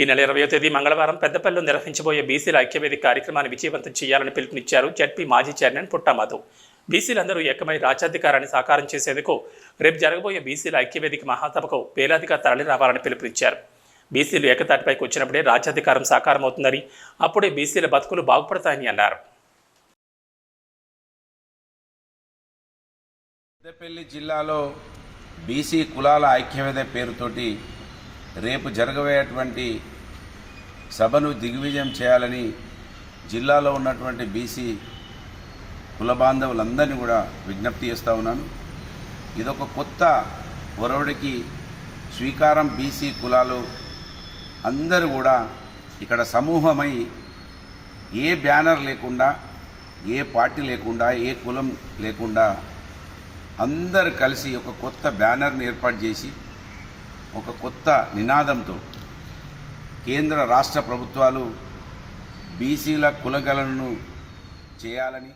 ఈ నెల ఇరవయో తేదీ మంగళవారం పెద్దపల్లిలో నిర్వహించబోయే బీసీల ఐక్యవేదిక కార్యక్రమాన్ని విజయవంతం చేయాలని పిలుపునిచ్చారు జడ్పీ మాజీ చైర్మన్ పుట్టామాధవ్. బీసీలందరూ ఏకమై రాజ్యాధికారాన్ని సాకారం చేసేందుకు రేపు జరగబోయే బీసీల ఐక్యవేదిక మహాసభకు వేలాదిగా తరలి రావాలని పిలుపునిచ్చారు. బీసీలు ఏకతాటిపైకి వచ్చినప్పుడే రాజ్యాధికారం సాకారం అవుతుందని అప్పుడే బీసీల బతుకులు బాగుపడతాయని అన్నారు. పెద్దపల్లి జిల్లాలో బీసీ కులాల ఐక్యవేద పేరుతోటి రేపు జరగబోయేటువంటి సభను దిగ్విజయం చేయాలని జిల్లాలో ఉన్నటువంటి బీసీ కుల బాంధవులందరినీ కూడా విజ్ఞప్తి చేస్తూ ఉన్నాను. ఇదొక కొత్త ఒరవడికి స్వీకారం బీసీ కులాలు అందరూ కూడా ఇక్కడ సమూహమై ఏ బ్యానర్ లేకుండా ఏ పార్టీ లేకుండా ఏ కులం లేకుండా అందరు కలిసి ఒక కొత్త బ్యానర్ని ఏర్పాటు చేసి ఒక కొత్త నినాదంతో కేంద్ర రాష్ట్ర ప్రభుత్వాలు బీసీల కులగలను చేయాలని